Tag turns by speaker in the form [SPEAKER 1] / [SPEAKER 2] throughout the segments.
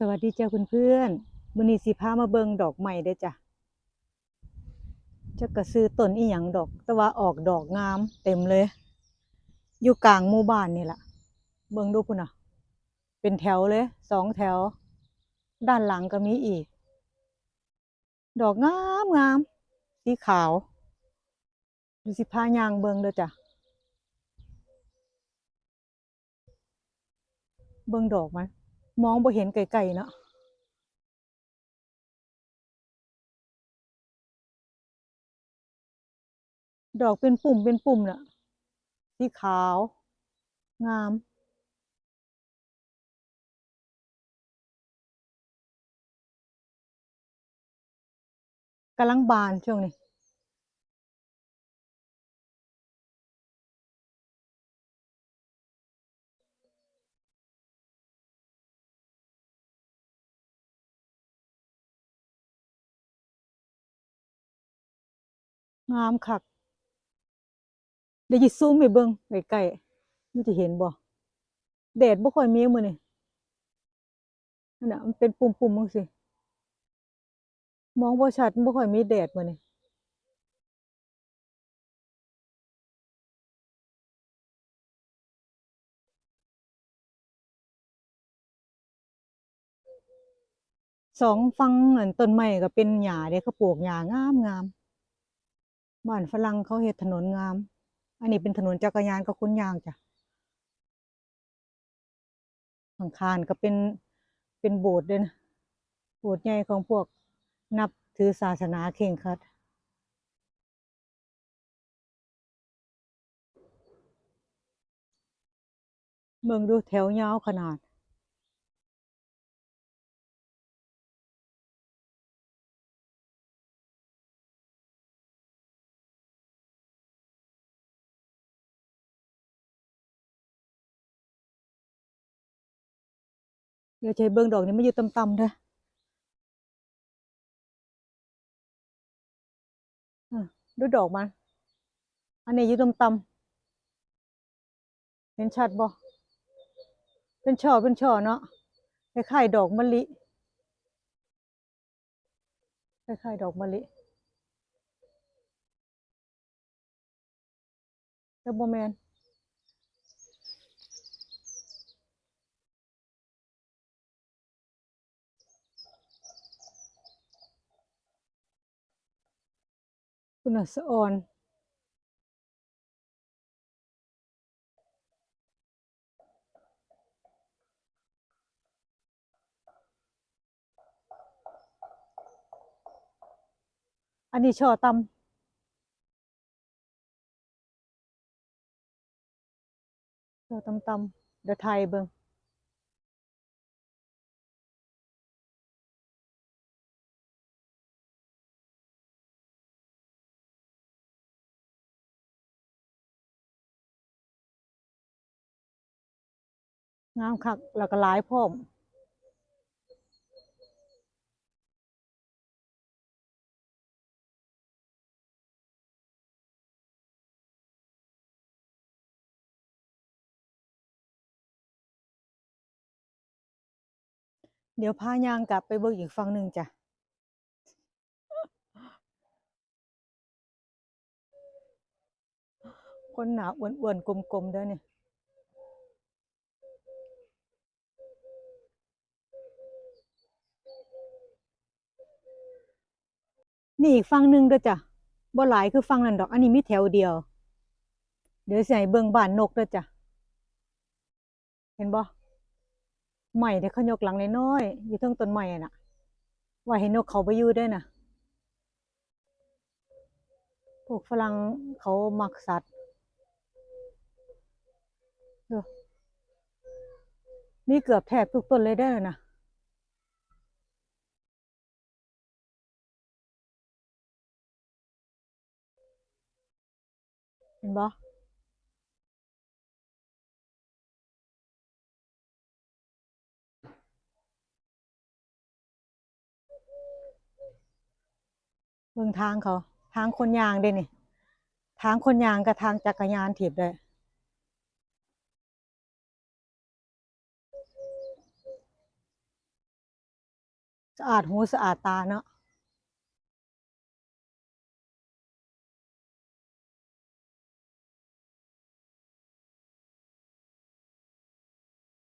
[SPEAKER 1] สวัสดีเจ้าเพื่อนๆมื้อนี้สิพามาเบิ่งดอกใหม่เด้อจ้ะจักกะซื้อต้นอีหยังดอก แต่ว่าออกดอกงามเต็มเลย อยู่กลางหมู่บ้านนี่แหละเบิ่งดูพุ่นน่ะ เป็นแถวเลยสองแถว ด้านหลังก็มีอีก ดอกงามงามสีขาวดูสิพายางเบิ่งเด้อจ้ะเบิ่งดอกมัน มองบ่เห็นไกลๆเนาะดอกเป็นปุ่มเป็นปุ่มน่ะ สีขาว งาม กำลังบานช่วงนี้ งามคักเดี๋ยวจิซูมไปเบิ่งใกล้ๆมันจะเห็นบ่แดดบ่ค่อยมีมื้อนี้นั่นน่ะมันเป็นปุ่มๆจังซี่มองบ่ชัดบ่ค่อยมีแดดมื้อนี้สองฝั่งนั่นต้นไม้ก็เป็นหญ้าเด้เขาปลูกหญ้างามๆ บ้านฝรั่งเขาเฮ็ดถนนงาม อันนี้เป็นถนนจักรยานกับคนยางจ้ะข้างๆก็เป็นเป็นโบสถ์ด้วยนะ โบสถ์ใหญ่ของพวกนับถือศาสนาเคร่งคัดเบิ่งดูแถวยาวขนาด ดี๋ยวใช้เบิ่งดอกนี้มันอยู่ต่ำๆเด้อะดูดอกมัน อันนี้อยู่ต่ำๆเห็นชัดบ่เป็นช่อเป็นช่อเนาะคล้ายๆดอกมะลิคล้ายๆดอกมะลิแต่บ่แมน คุณน่ะสะออนอันนี้ช่อตำช่อต่ำเดี๋ยวไทยเบิง งามคักแล้วก็หลายพร้อมเดี๋ยวพายางกลับไปเบิ่งอีกฝั่งหนึ่งจ้ะ คนหนาอ้วนๆกลมๆด้อเนี่ย นี่อีกฝั่งหนึ่งเด้อจ้ะบ่หลายคือฝั่งนั้นดอก อันนี้มีแถวเดียว เดี๋ยวให้เบิ่งบ้านนกเด้อจ้ะเห็นบ่ไม้ที่เขายกหลังน้อยๆอยู่เทิงต้นไม้อะน่ะไว้ให้นนกเขาไปอยู่เด้น่ะพวกฝรั่งเขามักสัตว์เด้อมีเกือบแทบทุกต้นเลยเด้อน่ะ ห็นบ่เบิ่งทางเขา ทางคนยางเด้นี่ทางคนยางกับทางจักรยานถีบได้สะอาดหูสะอาดตาเนาะ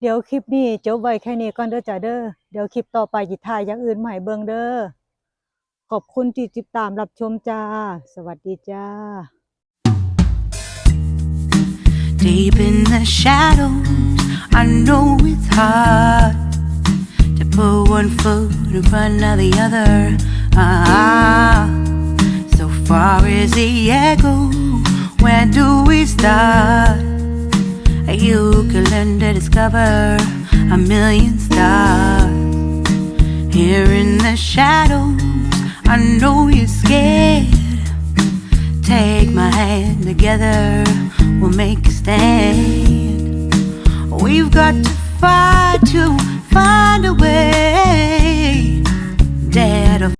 [SPEAKER 1] เดี๋ยวคลิปนี้จบไว้แค่นี้ก่อนเด้อจ้าเด้อเดี๋ยวคลิปต่อไปจิถ่ายอย่างอื่นมาใหม่เบิ่งเด้อขอบคุณที่ติดตามรับชมจ้า สวัสดีจ้า
[SPEAKER 2] Deep in the shadows, I know it's hard to put one foot in front of the other. Ah, so far as the echo, where do we start? You can learn to discover a million stars. Here in the shadows, I know you're scared. Take my hand together, we'll make a stand. We've got to fight to fight.